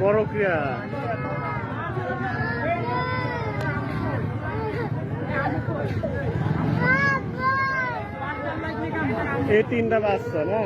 পরক্রিয়া। এই তিনটা বাচ্চা না?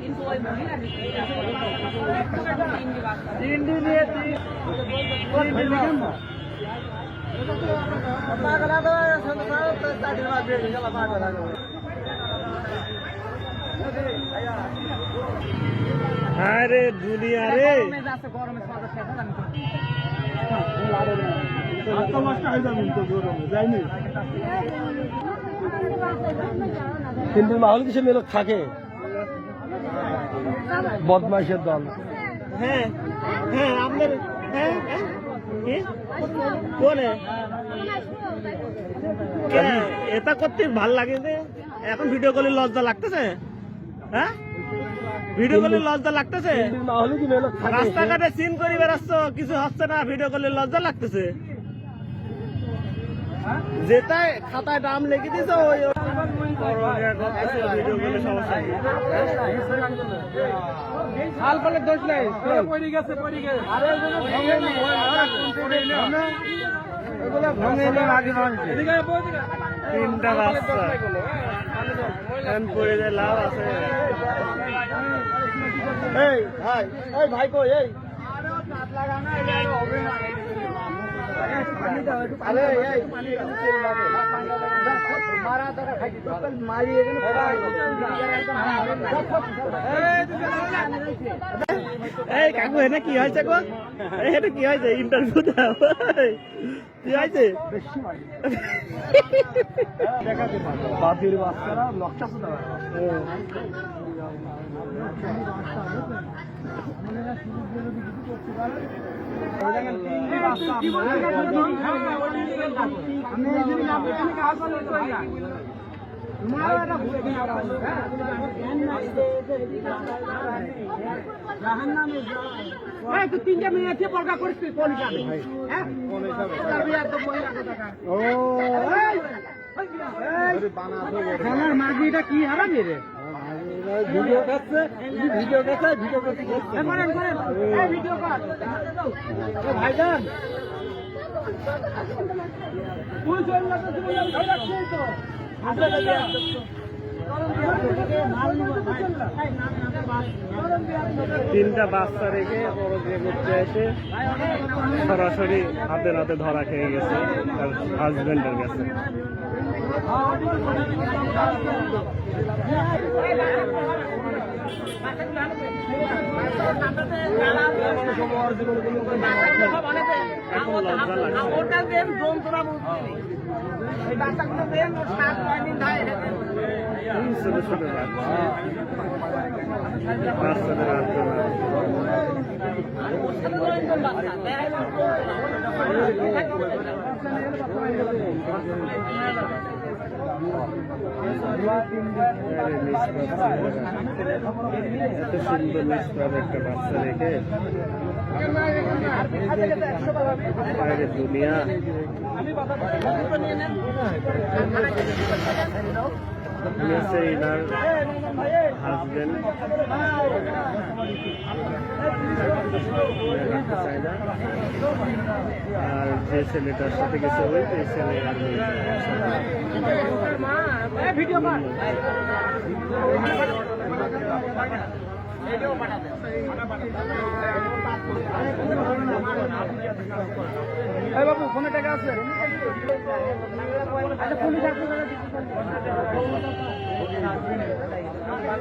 কিন্তু ওই মহিলা আরে দুনিয়া রে। গরমে কিন্তু মাহল কিছু মেলক থাকে? বদমাইশের দল। হ্যাঁ হ্যাঁ আপনার হ্যাঁ? কোনে? এটা করতে ভালো লাগে যে এখন ভিডিও কলে লজ্জা লাগতেছে? হ্যাঁ? ভিডিও কলে লজ্জা লাগতেছে? রাস্তাঘাটে সিন করে বেড়াচ্ছ কিছু হচ্ছে না ভিডিও কলে লজ্জা লাগতেছে। যেটাই খাতায় দাম লিখে দিছ ওই হাল পালে দোষ নাই তিনটা বাচ্চা এখন পড়ে যায় লাভ আছে এই, ভাই এই, ভাই, কই, এই? এই কাকু এটা কি হয়েছে গো? এটা কি হয়েছে? ইন্টারভিউ দাও। কি হয়েছে? বাপির বাচ্চারা তুই তিনটা হ্যাঁ মহিলা ও আমার মাঝিটা কি হারাবি রে ভিডিও করছে ভিডিও করছে ভিডিও করছে করেন করেন। এই ভিডিও কর। ভাইজান। তুই চল না তো তুমি ধরে রাখছিস তো তিনটা বাচ্চা রেখে বড় বিয়ে করতে এসে সরাসরি হাতে হাতে ধরা খেয়ে গেছে তার হাজবেন্ডের কাছে। ওটা দেন যন্ত্রণা বুঝছি এই বাচ্চাগুলো দেন ওর সাত নয় দিন ধরা। করছে এত সুন্দর মিস একটা বাচ্চা রেখে বাইরে দুনিয়া উনি হচ্ছে ইনার হাজবেন্ড আর যে ছেলেটার সাথে গেছে ওই ছেলে আর বাবু ফোনে টাকা আছে আচ্ছা